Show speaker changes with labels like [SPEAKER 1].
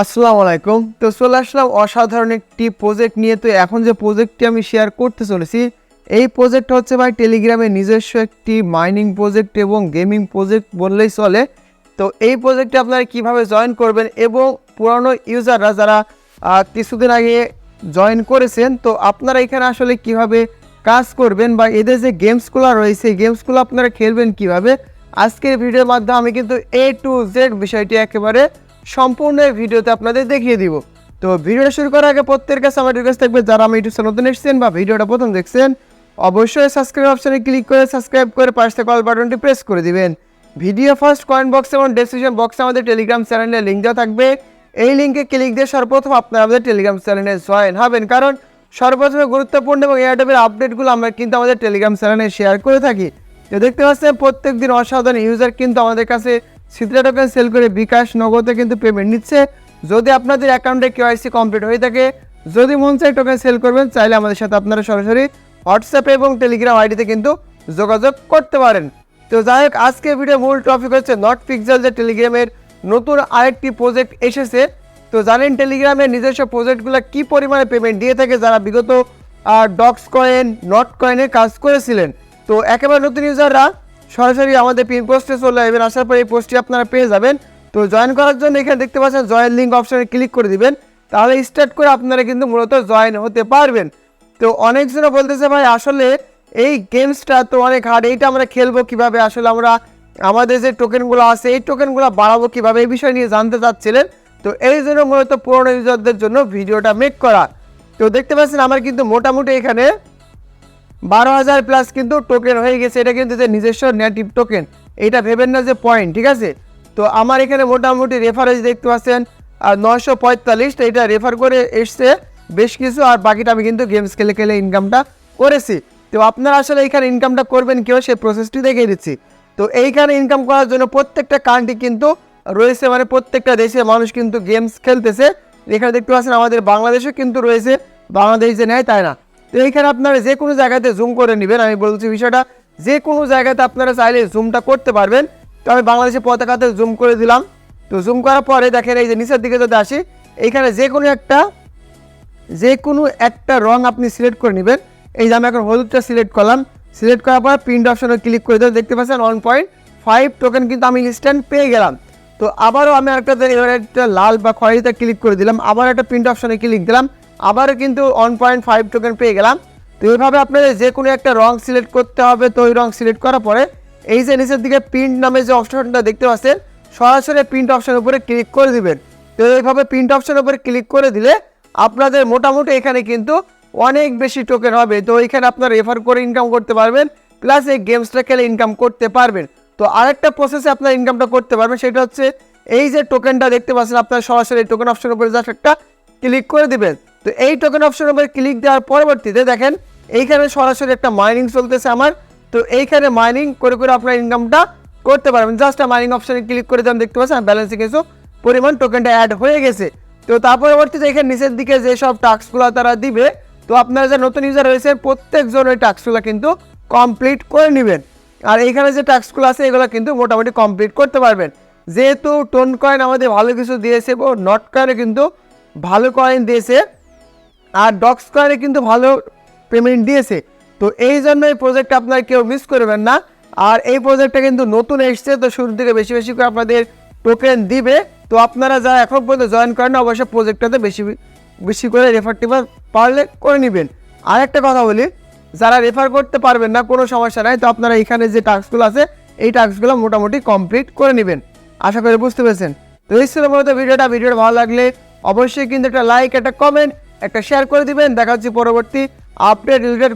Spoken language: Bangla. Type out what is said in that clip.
[SPEAKER 1] আসসালামু আলাইকুম। তো চলে আসলাম অসাধারণ একটি প্রজেক্ট নিয়ে। তো এখন যে প্রজেক্টটি আমি শেয়ার করতে চলেছি, এই প্রজেক্টটা হচ্ছে ভাই টেলিগ্রামের নিজস্ব একটি মাইনিং প্রজেক্ট এবং গেমিং প্রজেক্ট বললেই চলে। তো এই প্রজেক্টে আপনারা কীভাবে জয়েন করবেন এবং পুরানো ইউজাররা যারা কিছুদিন আগে জয়েন করেছেন, তো আপনারা এখানে আসলে কীভাবে কাজ করবেন বা এদের যে গেমসগুলো রয়েছে, এই গেমসগুলো আপনারা খেলবেন কীভাবে? আজকের ভিডিওর মাধ্যমে আমি কিন্তু এ টু জেড বিষয়টি একেবারে সম্পূর্ণ এই ভিডিওতে আপনাদের দেখিয়ে দিব। তো ভিডিওটা শুরু করার আগে প্রত্যেকের কাছে আমার রিকোয়েস্ট থাকবে, যারা আমি ইউটিউব নতুন এসেছেন বা ভিডিওটা প্রথম দেখছেন, অবশ্যই সাবস্ক্রাইব অপশানে ক্লিক করে সাবস্ক্রাইব করে পাশে কল বাটনটি প্রেস করে দিবেন। ভিডিও ফার্স্ট কয়েন্ট বক্স এবং ডেসক্রিপশন বক্সে আমাদের টেলিগ্রাম চ্যানেলের লিঙ্ক দেওয়া থাকবে। এই লিঙ্কে ক্লিক দিয়ে সর্বপ্রথম আপনারা আমাদের টেলিগ্রাম চ্যানেলে জয়েন হবেন। কারণ সর্বপ্রথমে গুরুত্বপূর্ণ এবং এয়ারটেলের আপডেটগুলো আমরা কিন্তু আমাদের টেলিগ্রাম চ্যানেলে শেয়ার করে থাকি। তো দেখতে পাচ্ছেন প্রত্যেক দিন অসাধারণ ইউজার কিন্তু আমাদের কাছে সিদ্রা টোকেন সেল করে বিকাশ নগদে কিন্তু পেমেন্ট নিচ্ছে। যদি আপনাদের অ্যাকাউন্টে কেওয়াইসি কমপ্লিট হয়ে থাকে, যদি মন চাই টোকেন সেল করবেন, চাইলে আমাদের সাথে আপনারা সরাসরি হোয়াটসঅ্যাপে এবং টেলিগ্রাম আইডিতে কিন্তু যোগাযোগ করতে পারেন। তো যাই হোক, আজকে ভিডিও মূল টপিক হচ্ছে নট পিক্সেল যে টেলিগ্রামের নতুন আরেকটি প্রজেক্ট এসেছে। তো জানেন টেলিগ্রামের নিজস্ব প্রজেক্টগুলো কি পরিমাণে পেমেন্ট দিয়ে থাকে? যারা বিগত ডক্স কয়েন নট কয়েনে কাজ করেছিলেন। তো একেবারে নতুন ইউজাররা সরাসরি আমাদের পিন পোস্টে চলে আসবেন। আসার পরে এই পোস্টটি আপনারা পেয়ে যাবেন। তো জয়েন করার জন্য এখানে দেখতে পাচ্ছেন জয়েন লিঙ্ক অপশানে ক্লিক করে দিবেন। তাহলে স্টার্ট করে আপনারা কিন্তু মূলত জয়েন হতে পারবেন। তো অনেকজনও বলতেছে, ভাই, আসলে এই গেমসটা তো অনেক হার্ড এইটা আমরা খেলব কীভাবে? আসলে আমরা, আমাদের যে টোকেনগুলো আছে, এই টোকেনগুলো বাড়াবো কীভাবে? এই বিষয় নিয়ে জানতে চাচ্ছিলেন। তো এই জন্য মূলত পুরোনো ইউজারদের জন্য ভিডিওটা মেক করা। তো দেখতে পাচ্ছেন, আমার কিন্তু মোটামুটি এখানে বারো হাজার প্লাস কিন্তু টোকেন হয়ে গেছে, এটা কিন্তু যে নিজস্ব নেটিভ টোকেন এটা ভেবেন না যে পয়েন্ট ঠিক আছে? তো আমার এখানে মোটামুটি রেফারেন্স দেখতে পাচ্ছেন, আর নশো পঁয়তাল্লিশ এটা রেফার করে এসছে, বেশ কিছু, আর বাকিটা আমি কিন্তু গেমস খেলে খেলে ইনকামটা করেছি। তো আপনারা আসলে এখানে ইনকামটা করবেন কেউ সেই প্রসেসটি দেখিয়ে দিচ্ছি। তো এইখানে ইনকাম করার জন্য প্রত্যেকটা কান্ট্রি কিন্তু রয়েছে মানে প্রত্যেকটা দেশে মানুষ কিন্তু গেমস খেলতেছে। এখানে দেখতে পাচ্ছেন আমাদের বাংলাদেশেও কিন্তু রয়েছে, বাংলাদেশ যে নেয় তাই না। তো এইখানে আপনারা যে কোনো জায়গাতে জুম করে নেবেন। আমি বলছি বিষয়টা, যে কোনো জায়গাতে আপনারা চাইলে জুমটা করতে পারবেন। তো আমি বাংলাদেশের পতাকাতে জুম করে দিলাম। তো জুম করার পরে দেখেন এই যে নিচের দিকে যদি আসি, এইখানে যে কোনো একটা, যে কোনো একটা রং আপনি সিলেক্ট করে নেবেন। এই যে আমি এখন হলুদটা সিলেক্ট করলাম। সিলেক্ট করার পর প্রিন্ট অপশনে ক্লিক করে দেবো। দেখতে পাচ্ছেন ওয়ান পয়েন্ট ফাইভ টোকেন কিন্তু আমি ইনস্ট্যান্ট পেয়ে গেলাম। তো আবারও আমি একটা একটা লাল বা খয়েরিতে ক্লিক করে দিলাম। আবার একটা প্রিন্ট অপশনে ক্লিক দিলাম। আবারও কিন্তু ওয়ান পয়েন্ট ফাইভ টোকেন পেয়ে গেলাম। তো এইভাবে আপনাদের যে কোনো একটা রং সিলেক্ট করতে হবে, তো ওই রং সিলেক্ট করার পরে এই যে নিচের দিকে প্রিন্ট নামে যে অপশনটা দেখতে পাচ্ছেন, সরাসরি প্রিন্ট অপশনের উপরে ক্লিক করে দিবেন। তো এইভাবে প্রিন্ট অপশনের উপরে ক্লিক করে দিলে আপনাদের মোটামুটি এখানে কিন্তু অনেক বেশি টোকেন হবে। তো এখানে আপনারা রেফার করে ইনকাম করতে পারবেন প্লাস এই গেমসটা খেলে ইনকাম করতে পারবেন। তো আরেকটা প্রসেসে আপনার ইনকামটা করতে পারবেন, সেটা হচ্ছে এই যে টোকেনটা দেখতে পাচ্ছেন, আপনারা সরাসরি টোকেন অপশনের উপরে জাস্ট একটা ক্লিক করে দিবেন। তো এই টোকেন অপশনের উপরে ক্লিক দেওয়ার পরবর্তীতে দেখেন, এইখানে সরাসরি একটা মাইনিং চলতেছে আমার। তো এইখানে মাইনিং করে করে আপনার ইনকামটা করতে পারবেন। জাস্ট মাইনিং অপশনে ক্লিক করে দেন, দেখতে পাচ্ছেন? ব্যালেন্সে কিছু পরিমাণ টোকেনটা অ্যাড হয়ে গেছে। তো তার পরবর্তীতে এখানে নিচের দিকে যেসব টাস্কগুলো তারা দিবে, তো আপনারা যে নতুন ইউজার রয়েছেন, প্রত্যেকজন ওই টাস্কগুলো কিন্তু কমপ্লিট করে নেবেন। আর এইখানে যে টাস্কগুলো আছে, এগুলো কিন্তু মোটামুটি কমপ্লিট করতে পারবেন। যেহেতু টোন কয়েন আমাদের ভালো কিছু দিয়েছে ও নট কয়েনে কিন্তু ভালো কয়েন দিয়েছে। আর ডক কয়েনে কিন্তু ভালো পেমেন্ট দিয়েছে। তো এই জন্য এই প্রজেক্টটা আপনারা কেউ মিস করবেন না। আর এই প্রজেক্টটা কিন্তু নতুন এসছে, তো শুরু থেকে বেশি বেশি করে আপনাদের টোকেন দিবে। তো আপনারা যারা এখন পর্যন্ত জয়েন করেন অবশ্যই প্রজেক্টটাতে বেশি বেশি করে রেফার টেফার পারলে করে নেবেন। আর একটা কথা বলি, যারা রেফার করতে পারবেন না, কোনো সমস্যা নাই। তো আপনারা এখানে যে টাস্কগুলো আছে, এই টাস্কগুলো মোটামুটি কমপ্লিট করে নেবেন। আশা করি বুঝতে পেরেছেন। তো এই ছিল মূলত ভিডিওটা। ভিডিওটা ভালো লাগলে অবশ্যই কিন্তু একটা লাইক একটা কমেন্ট একটা শেয়ার করে দিবেন। দেখা হচ্ছে পরবর্তী আপডেট রিলেটেড